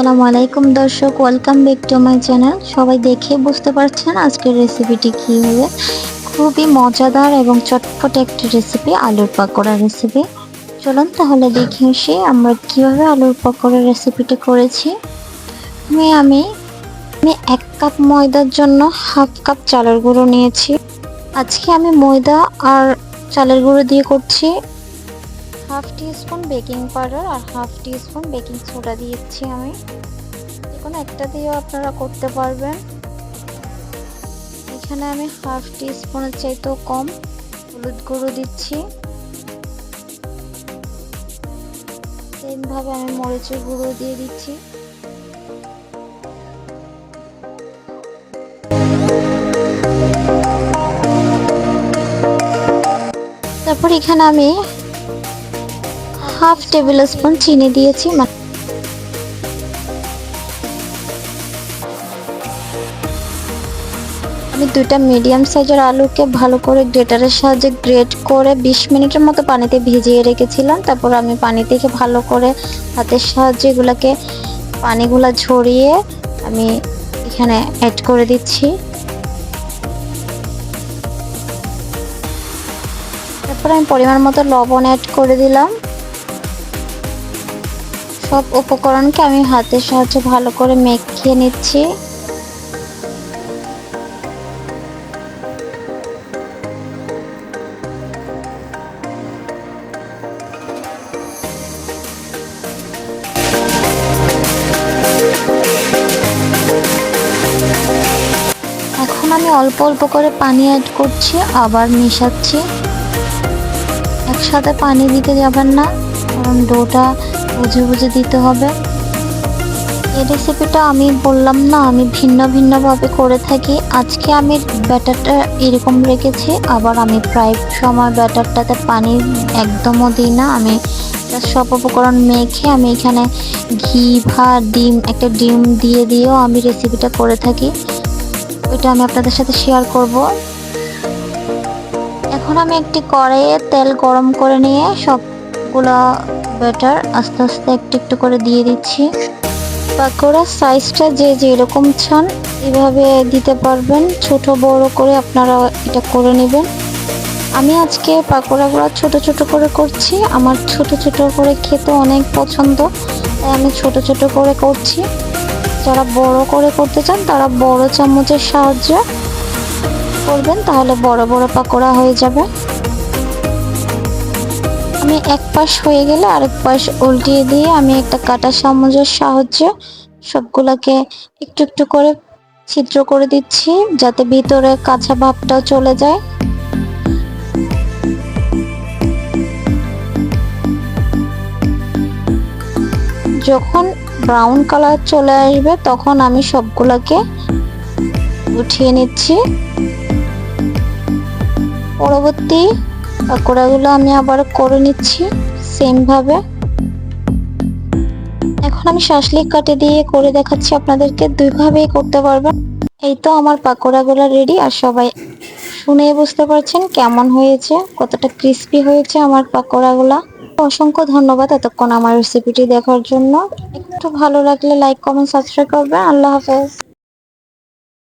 আসসালামু আলাইকুম দর্শক welcome back to my channel সবাই দেখে বুঝতে পারছেন আজকের রেসিপিটি কী হবে। খুবই মজাদার এবং চটপট একটি রেসিপি আলুর পাকোড়া রেসিপি চলুন তাহলে দেখে আসি আমরা কীভাবে আলুর পাকোড়া রেসিপিটি করেছি। আমি আমি আমি এক কাপ ময়দার জন্য হাফ কাপ চালের গুঁড়ো নিয়েছি। আজকে আমি ময়দা আর চালের গুঁড়ো দিয়ে করছি। Half teaspoon baking powder আর half teaspoon baking soda দিয়েছি আমি। যে কোনো একটা দিয়েও আপনারা করতে পারবেন। এখানে আমি হাফ টি স্পুনের চাইতেও কম হলুদ গুঁড়ো দিচ্ছি। সেমভাবে আমি মরিচের গুঁড়ো দিয়ে দিচ্ছি। তারপর এখানে আমি হাফ টেবিল স্পুন চিনি দিয়েছি আমি দুটা মিডিয়াম সাইজের আলুকে ভালো করে গ্রেটারের সাহায্যে গ্রেট করে বিশ মিনিটের মতো পানিতে ভিজিয়ে রেখেছিলাম। তারপর আমি পানি থেকে ভালো করে হাতের সাহায্যে এগুলোকে পানিগুলো ঝরিয়ে আমি এখানে অ্যাড করে দিচ্ছি। তারপর আমি পরিমাণ মতো লবণ অ্যাড করে দিলাম। সব উপকরণকে আমি হাতের সাহায্যে ভালো করে মেখে নিচ্ছি। এখন আমি অল্প অল্প করে পানি অ্যাড করছি, আবার মেশাচ্ছি। একসাথে পানি দিতে যাবেন না, কারণ ডোটা বুঝে বুঝে দিতে হবে। এই রেসিপিটা আমি বললাম না, আমি ভিন্ন ভিন্নভাবে করে থাকি। আজকে আমি ব্যাটারটা এরকম রেখেছি, আবার আমি প্রায় সময় ব্যাটারটাতে পানি একদমও দিই না। আমি সব উপকরণ মেখে আমি এখানে ঘি ভা ডিম, একটা ডিম দিয়ে দিয়েও আমি রেসিপিটা করে থাকি। ওইটা আমি আপনাদের সাথে শেয়ার করব। এখন আমি একটি কড়াইয়ে তেল গরম করে নিয়ে সবগুলো ব্যাটার আস্তে আস্তে একটু একটু করে দিয়ে দিচ্ছি। পাকোড়ার সাইজটা যে যেরকম চান এভাবে দিতে পারবেন। ছোট, বড় করে আপনারা এটা করে নেবেন। আমি আজকে পাকোড়াগুলো ছোট ছোট করে করছি। আমার ছোট ছোট করে খেতে অনেক পছন্দ। তাই আমি ছোট ছোট করে করছি। যারা বড় করে করতে চান, তারা বড় চামচের সাহায্যে করবেন, তাহলে বড় বড় পাকোড়া হয়ে যাবে। আমি এক পাশ হয়ে গেলে, আরেক পাশ উল্টিয়ে দিয়ে আমি একটা কাটা চামচের সাহায্যে সবগুলোকে একটু একটু করে ছিদ্র করে দিচ্ছি যাতে ভিতরে কাঁচা ভাবটা চলে যায়। যখন ব্রাউন কালার চলে আসবে তখন আমি সবগুলোকে উঠিয়ে নিচ্ছি। পরবর্তী পাকোড়াগুলো আমি আবার করে নিচ্ছি সেমভাবে এখন আমি শাসলিক কাটে দিয়ে করে দেখাচ্ছি আপনাদেরকে, দুইভাবেই করতে পারবেন। এই তো আমার পাকোড়াগুলো রেডি আর সবাই শুনে বুঝতে পারছেন কেমন হয়েছে, কতটা ক্রিস্পি হয়েছে আমার পাকোড়াগুলা। অসংখ্য ধন্যবাদ এতক্ষণ আমার রেসিপিটি দেখার জন্য। একটু ভালো লাগলে লাইক কমেন্ট সাবস্ক্রাইব করবেন। আল্লাহ হাফেজ।